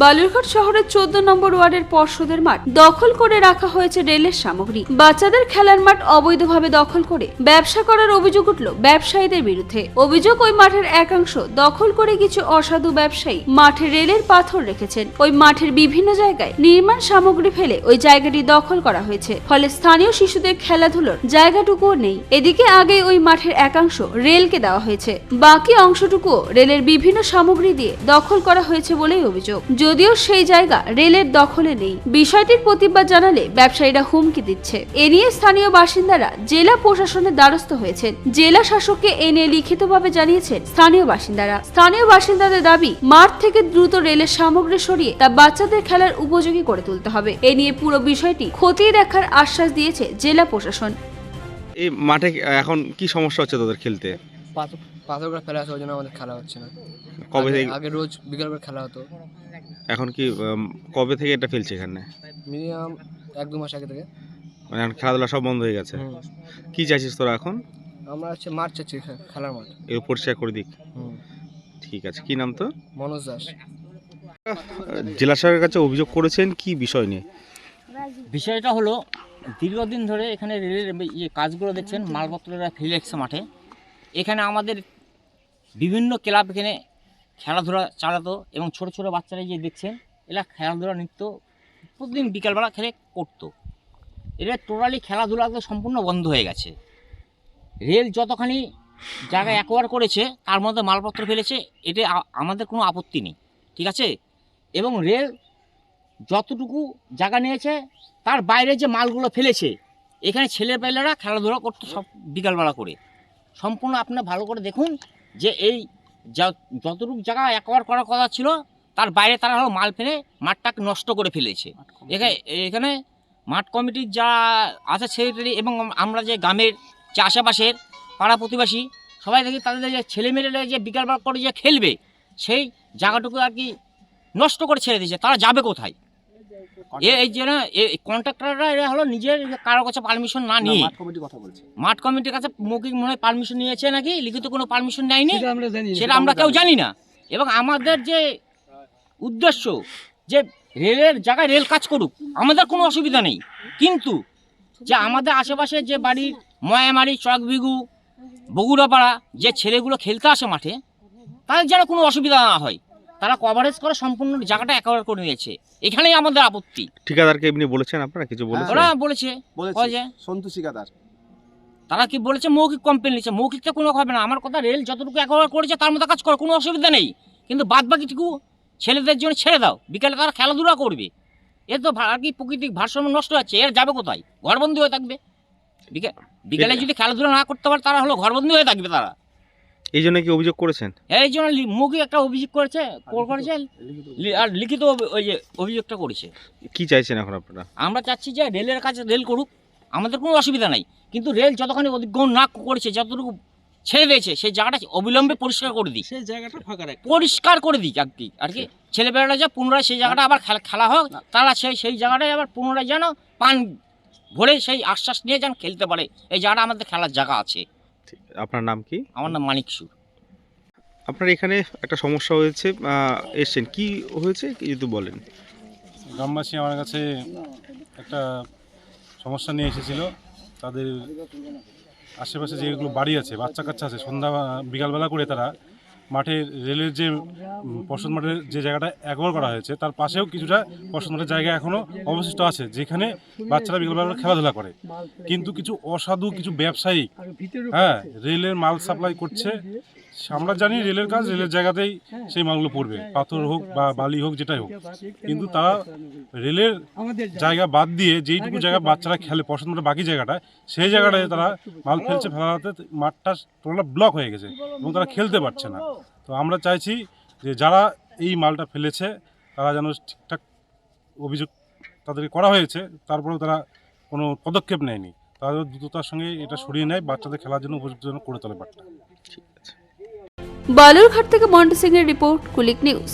বালুরঘাট শহরের চোদ্দ নম্বর ওয়ার্ডের পর্ষদের মাঠ দখল করে রাখা হয়েছে রেলের সামগ্রী। বাচ্চাদের খেলার মাঠ অবৈধভাবে দখল করে ব্যবসা করার অভিযোগ উঠল ব্যবসায়ীদের বিরুদ্ধে। অভিযোগ ওই মাঠের একাংশ দখল করে কিছু অসাধু ব্যবসায়ী মাঠে রেলের পাথর রেখেছেন। ওই মাঠের বিভিন্ন জায়গায় নির্মাণ সামগ্রী ফেলে ওই জায়গাটি দখল করা হয়েছে। ফলে স্থানীয় শিশুদের খেলাধুলোর জায়গাটুকুও নেই। এদিকে আগে ওই মাঠের একাংশ রেলকে দেওয়া হয়েছে। বাকি অংশটুকুও রেলের বিভিন্ন সামগ্রী দিয়ে দখল করা হয়েছে বলেই অভিযোগ। যদিও সেই জায়গা রেলের দখলে নেই। বিষয়টির প্রতিবাদ জানালে ব্যবসায়ীরা হুমকি দিচ্ছে। এ নিয়ে স্থানীয় বাসিন্দারা জেলা প্রশাসনের দ্বারস্থ হয়েছেন। জেলা শাসককে এ নিয়ে লিখিতভাবে জানিয়েছেন স্থানীয় বাসিন্দারা। স্থানীয় বাসিন্দাদের দাবি মাঠ থেকে দ্রুত রেলের সামগ্রী সরিয়ে তা বাচ্চাদের খেলার উপযোগী করে তুলতে হবে। এ নিয়ে পুরো বিষয়টি খতিয়ে দেখার আশ্বাস দিয়েছে জেলা প্রশাসন। এই মাঠে এখন কি সমস্যা হচ্ছে তোদের খেলতে? পাথর পাথরগুলো ফেলে আছে ওই জন্য আমাদের খেলা হচ্ছে না। কবে থেকে? আগে রোজ বিকাল করে খেলা হতো। এখন কি কবে থেকে এটা ফেলছে এখানে? মিনিমাম এক দু মাস আগে থেকে। মানে এখন খেলাধুলা সব বন্ধ হয়ে গেছে। কি চাইছিস তোরা এখন? আমরা হচ্ছে মাঠ চাচ্ছি খেলার মাঠ। এই পরিষ্কার করে দিক ঠিক আছে কি নাম তো মনোজ দাস। জেলা শাসকের কাছে অভিযোগ করেছেন কি বিষয় নিয়ে? বিষয়টা হলো দীর্ঘদিন ধরে এখানে রেলের ইয়ে কাজগুলো দেখছেন মালপত্ররা ফেলে রেখেছে মাঠে। এখানে আমাদের বিভিন্ন ক্লাব এখানে খেলাধুলা চালাতো এবং ছোট ছোট বাচ্চারা যে দেখছেন, এরা খেলাধুলা, নৃত্য প্রতিদিন বিকালবেলা খেলে করতো। এরা টোটালি খেলাধুলা তো সম্পূর্ণ বন্ধ হয়ে গেছে। রেল যতখানি জায়গা অ্যাকোয়ার করেছে, তার মধ্যে মালপত্র ফেলেছে এটা আমাদের কোনো আপত্তি নেই, ঠিক আছে? এবং রেল যতটুকু জায়গা নিয়েছে, তার বাইরে যে মালগুলো ফেলেছে, এখানে ছেলেপেলেরা খেলাধুলা করতো সব বিকালবেলা করে। সম্পূর্ণ আপনার ভালো করে দেখুন যে এই যা- যতটুকু জায়গা একবার করার কথা ছিল তার বাইরে তারা হলো মাল ফেলে মাঠটাকে নষ্ট করে ফেলেছে। এখানে এখানে মাঠ কমিটির যা আছে সেক্রেটারি এবং আমরা যে গ্রামের যে আশেপাশের পাড়া প্রতিবেশী সবাই দেখি তাদের যে ছেলেমেয়েরা যে বিকালবার করে যে খেলবে সেই জায়গাটুকু আর কি নষ্ট করে ছেড়ে দিয়েছে। তারা যাবে কোথায়? এই যে না কন্ট্রাক্টররা এরা হলো নিজের কারও কাছে পারমিশন না নিয়ে। মাঠ কমিটির কাছে মৌখিক মনে হয় পারমিশন নিয়েছে নাকি? লিখিত কোনো পারমিশন নেয়নি? সেটা আমরা কেউ জানি না। এবং আমাদের যে উদ্দেশ্য যে রেলের জায়গায় রেল কাজ করুক আমাদের কোনো অসুবিধা নেই। কিন্তু যে আমাদের আশেপাশে যে বাড়ির ময়ামারি চকবিগু বগুড়াপাড়া যে ছেলেগুলো খেলতে আসে মাঠে তাদের যেন কোনো অসুবিধা না হয়। তারা কভারেজ করে সম্পূর্ণ জায়গাটা একেবারে করে নিয়েছে। এখানেই আমাদের আপত্তি। ঠিকাদারকে এমনি বলেছেন আপনারা? কিছু বলেছেন? ওরা বলেছে। বলেছে। সন্তু শিকাদার তারা কি বলেছে? মৌখিক কমপ্লেন নিচ্ছে মৌখিকটা কোনো হবে না। আমার কথা রেল যতটুকু একবার করেছে তার মতো কাজ করো। কোনো অসুবিধা নেই। কিন্তু বাদ বাকিটুকু ছেলেদের জন্য ছেড়ে দাও। বিকালে তারা খেলাধুলা করবে। এর তো আর কি প্রকৃতিক ভারসাম্য নষ্ট হচ্ছে। এর যাবে কোথায়? ঘরবন্দি হয়ে থাকবে। বিকে- বিকেলে যদি খেলাধুলা না করতে পারে তারা হলো ঘরবন্দি হয়ে থাকবে তারা। এই জন্য কি অভিযোগ করেছেন? এই জন্য লি- মৌখিক একটা অভিযোগ করেছে করেছে আর লিখিত ওই যে অভিযোগটা করেছে। কি চাইছেন এখন আপনারা? আমরা চাচ্ছি যে রেলের কাছে রেল করুক আমাদের কোনো অসুবিধা নাই। কিন্তু রেল যতখানি অধিগ্রহণ না করেছে যতটুকু ছেড়ে দিয়েছে সেই জায়গাটা অবিলম্বে পরিষ্কার করে দিই সেই জায়গাটা ফাঁকা রাখ পরিষ্কার করে দিক আর কি আর কি। ছেলেপেলেরা যা পুনরায় সেই জায়গাটা আবার খেলা খেলা হোক তারা সেই সেই জায়গাটায় আবার পুনরায় যেন পান ভরে সেই আশ্বাস নিয়ে যেন খেলতে পারে। এই জায়গাটা আমাদের খেলার জায়গা আছে। আপনার নাম কি? আমার নাম মানিক সুর। আপনার এখানে একটা সমস্যা হয়েছে এসছেন। কি হয়েছে কি যদি বলেন? গ্রামবাসী আমার কাছে একটা সমস্যা নিয়ে এসেছিল। তাদের আশেপাশে যেগুলো বাড়ি আছে বাচ্চা কাচ্চা আছে সন্ধ্যা বিকালবেলা করে তারা মাঠে রেলের যে পশ্চিম মাঠের যে জায়গাটা একবার করা হয়েছে, তার পাশেও কিছুটা পশ্চিম মাঠের জায়গা এখনও অবশিষ্ট আছে, যেখানে বাচ্চারা বিকেলবেলা খেলাধুলা করে। কিন্তু কিছু অসাধু, কিছু ব্যবসায়ী হ্যাঁ রেলের মাল সাপ্লাই করছে। আমরা জানি রেলের কাজ রেলের জায়গাতেই সেই মালগুলো পড়বে। পাথর হোক বা বালি হোক যেটাই হোক। কিন্তু তারা রেলের জায়গা বাদ দিয়ে যেইটুকু জায়গা বাচ্চারা খেলে পছন্দ করে বাকি জায়গাটা সেই জায়গাটায় তারা মাল ফেলছে ফেলাতে মাঠটা টোটাল ব্লক হয়ে গেছে এবং তারা খেলতে পারছে না। তো আমরা চাইছি যে যারা এই মালটা ফেলেছে তারা যেন ঠিকঠাক অভিযোগ তাদেরকে করা হয়েছে তারপরেও তারা কোনো পদক্ষেপ নেয়নি। তারা যেন দ্রুততার সঙ্গে এটা সরিয়ে নেয় বাচ্চাদের খেলার জন্য উপযুক্ত যেন করে তোলে মাঠটা। বালুরঘাট থেকে মন্টু সিং এর রিপোর্ট কুলিক নিউজ।